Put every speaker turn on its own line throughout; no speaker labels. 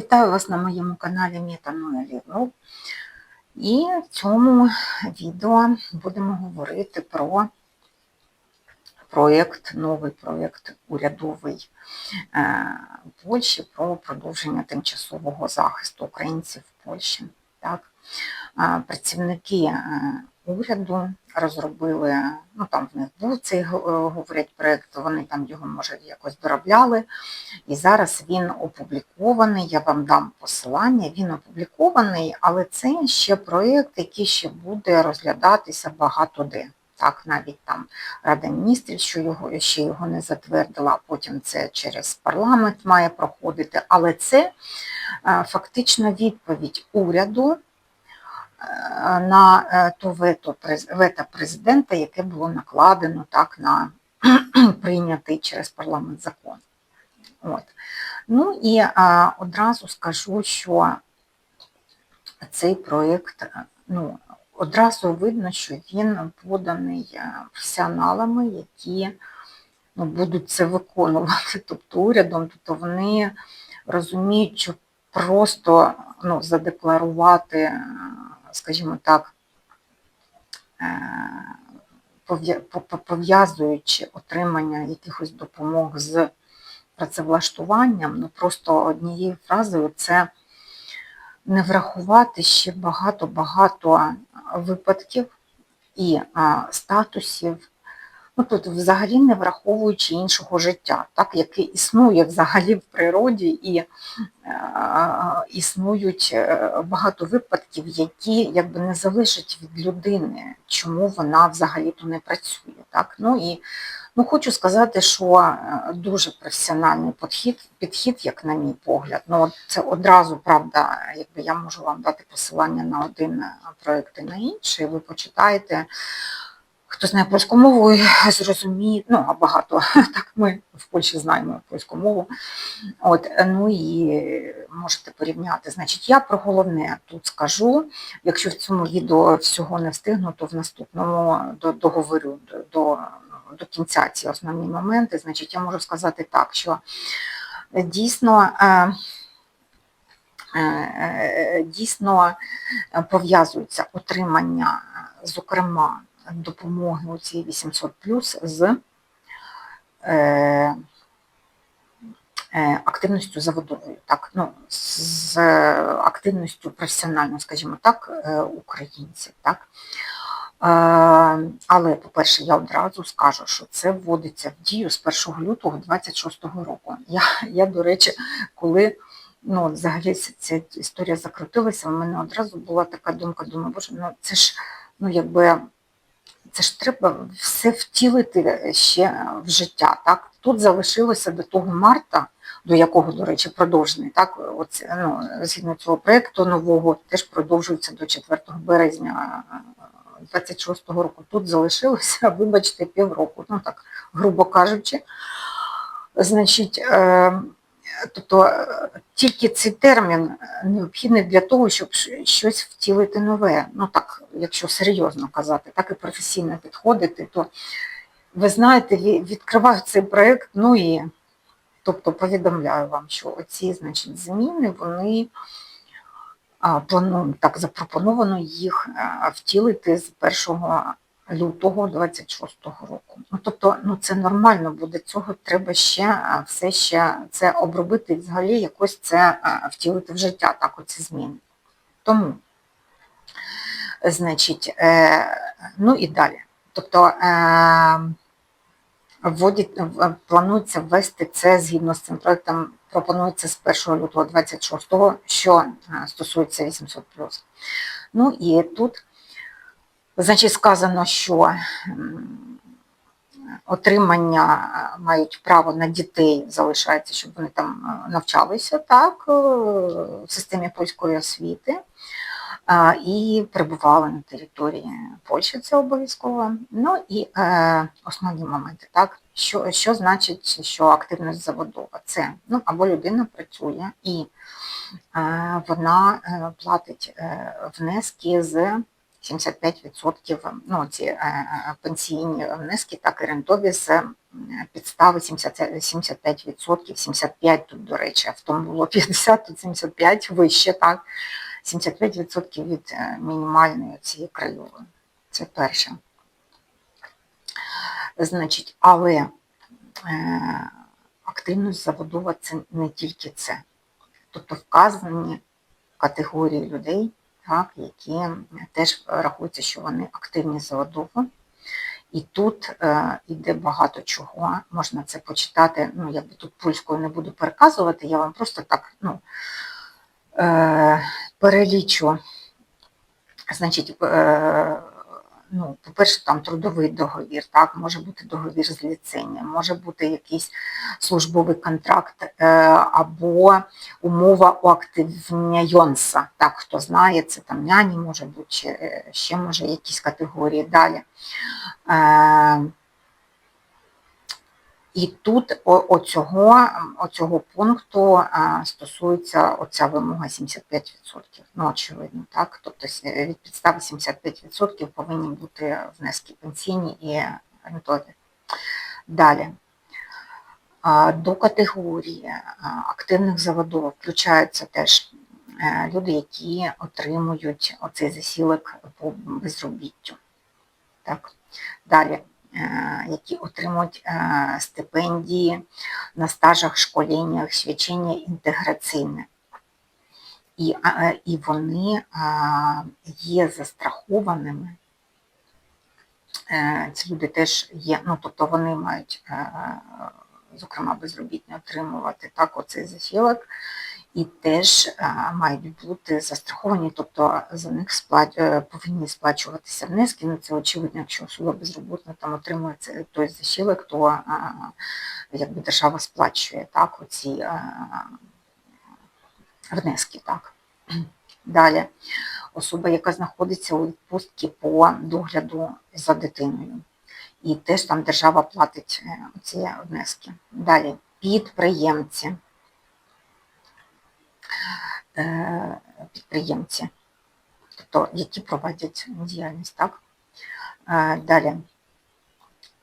Вітаю вас на моєму каналі Метаноеліру. І в цьому відео будемо говорити про проєкт, новий проєкт урядовий е, Польщі про продовження тимчасового захисту українців в Польщі. Так? Працівники е, уряду розробили, ну там в них був цей говорять проєкт, вони там його може якось доробляли. І зараз він опублікований, я вам дам посилання, він опублікований, але це ще проєкт, який ще буде розглядатися багато де. Так, навіть там Рада міністрів, що його ще його не затвердила, потім це через парламент має проходити. Але це фактично відповідь уряду на е, то вето, вето президента, яке було накладено так на прийнятий через парламент закон. От. Ну і а, одразу скажу, що цей проєкт, ну, одразу видно, що він поданий е, професіоналами, які ну, будуть це виконувати, тобто урядом, тобто вони розуміють, що просто ну, задекларувати, скажімо так, е, пов'язуючи отримання якихось допомог з працевлаштуванням, ну просто однією фразою це не врахувати ще багато-багато випадків і статусів, ну тут взагалі не враховуючи іншого життя, так, яке існує взагалі в природі і а, існують е, багато випадків, які якби не залежать від людини, чому вона взагалі-то не працює. Так? Ну і Ну, Хочу сказати, що е, дуже професіональний підхід, підхід, як на мій погляд. Ну, Це одразу, правда, якби я можу вам дати посилання на один е, проєкт і на інший, ви почитаєте. Хто знає польську мову, зрозуміє, ну, а багато, так ми в Польщі знаємо польську мову. От, е, Ну і можете порівняти. Значить, я про головне тут скажу. Якщо в цьому відео всього не встигну, то в наступному договорю до до кінця ці основні моменти, значить, я можу сказати так, що дійсно е, е, дійсно пов'язується отримання, зокрема, допомоги у цій 800 з е, активністю заводовою, так, ну, з активністю професіонально, скажімо так, українців. Так. Але, по-перше, я одразу скажу, що це вводиться в дію з 1 лютого 2026 року. Я, я до речі, коли ну, взагалі ця історія закрутилася, у мене одразу була така думка, думаю, боже, ну це ж ну, якби, це ж треба все втілити ще в життя. так? Тут залишилося до того марта, до якого, до речі, продовжений, так, оце, ну, згідно цього проєкту нового, теж продовжується до 4 березня 26-го року. Тут залишилося, вибачте, півроку, ну так, грубо кажучи. Значить, е, тобто е, тільки цей термін необхідний для того, щоб щось втілити нове. Ну так, якщо серйозно казати, так і професійно підходити, то ви знаєте, відкриваю цей проєкт, ну і тобто повідомляю вам, що оці значить, зміни, вони плану, так запропоновано їх е, втілити з 1 лютого 26-го року. Ну, Тобто ну, це нормально, бо до цього треба ще е, все ще це обробити і взагалі якось це е, втілити в життя, так оці зміни. Тому, значить, ну і далі. Тобто вводять, планується ввести це згідно з цим проєктом пропонується з 1 лютого 26-го, що е, стосується 800 Ну і тут, значить, сказано, що отримання е, мають право на дітей, залишається, щоб вони там е, навчалися так, в системі польської освіти. І перебували на території Польщі, це обов'язково. Ну і е, основні моменти, так, що що значить, що активність заводова? Це ну, або людина працює і е, вона е, платить е, внески з 75% ну, ці е, е, пенсійні внески, так і рентові з підстави 70, 75%, 75% тут, до речі, а в тому було 50, тут 75 вище, так, 75% від е, мінімальної цієї краєвої. Це перше. Значить, але е, активність заводова це не тільки це. Тобто вказані категорії людей, так, які теж рахується, що вони активні заводово. І тут е, іде багато чого. Можна це почитати. Ну, я тут польською не буду переказувати, я вам просто так ну, е, перелічу. Значить, е, ну, по-перше, там трудовий договір, так, може бути договір з ліцензією, може бути якийсь службовий контракт е, або умова уактивнення Йонса. Так, хто знає, це там няні може бути, чи е, ще може якісь категорії далі. Е, і тут оцього, оцього пункту стосується оця вимога 75%. Ну, очевидно, так. Тобто від підстави 75% повинні бути внески пенсійні і рентові. Далі. До категорії активних заводів включаються теж е, люди, які отримують оцей засілок по безробіттю. Так. Далі які отримують е, стипендії на стажах, школіннях, свячення інтеграційне. І е, і вони є застрахованими. Ці люди теж є, ну тобто вони мають, зокрема, безробітні отримувати так оцей засілок і теж е, мають бути застраховані, тобто за них. Е, повинні сплачуватися внески. Ну це очевидно, якщо особа безробітна там отримує той засілок, то е, якби держава сплачує так, оці внески. так. Далі особа, яка знаходиться у відпустці по догляду за дитиною. І теж там держава платить ці внески. Далі підприємці. Е, підприємці, тобто які проводять діяльність. Так? Е, далі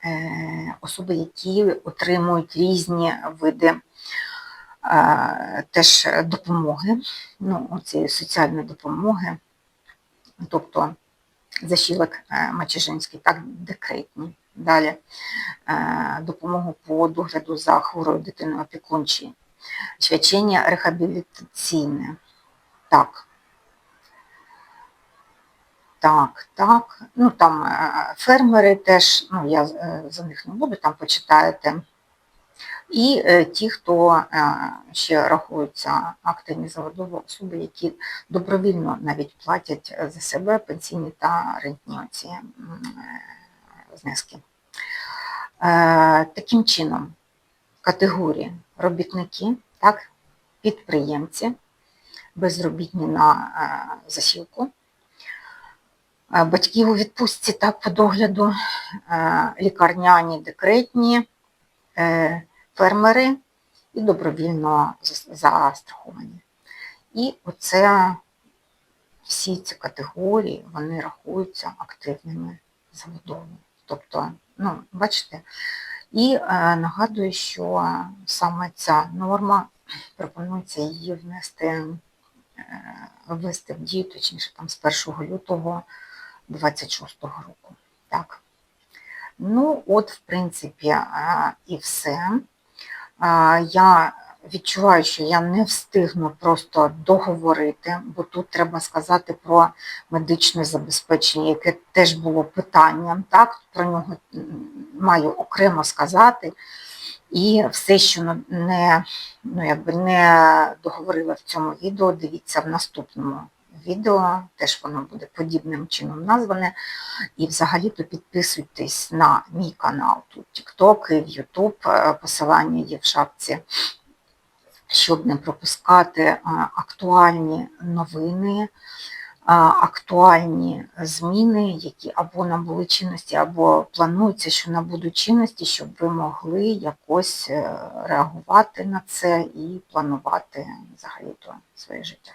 е, особи, які отримують різні види теж допомоги, ну, цієї соціальної допомоги, тобто защілок Мачижинський, так, декретні. Далі допомогу по догляду за хворою дитиною опікунчі свячення рехабілітаційне. Так. Так, так. Ну там е, фермери теж, ну я е, за них не буду, там почитаєте. І е, ті, хто ще рахуються активні заводові особи, які добровільно навіть платять за себе пенсійні та рентні оці знески. Таким чином, категорії робітники, так, підприємці, безробітні на е, засілку, е, батьків у відпустці так, по догляду, е, лікарняні, декретні, фермери і добровільно застраховані. І оце всі ці категорії вони рахуються активними забудовами. Тобто, ну, бачите, і е, нагадую, що саме ця норма пропонується її внести е, ввести в дію, точніше там з 1 лютого 26 року. Так. Ну, от, в принципі, е, і все. Я відчуваю, що я не встигну просто договорити, бо тут треба сказати про медичне забезпечення, яке теж було питанням. Так? Про нього маю окремо сказати. І все, що не ну, якби не договорила в цьому відео, дивіться в наступному відео, теж воно буде подібним чином назване. І взагалі-то підписуйтесь на мій канал тут TikTok і в YouTube, посилання є в шапці щоб не пропускати актуальні новини, актуальні зміни, які або набули чинності, або плануються, що набудуть чинності, щоб ви могли якось е, реагувати на це і планувати взагалі то своє життя.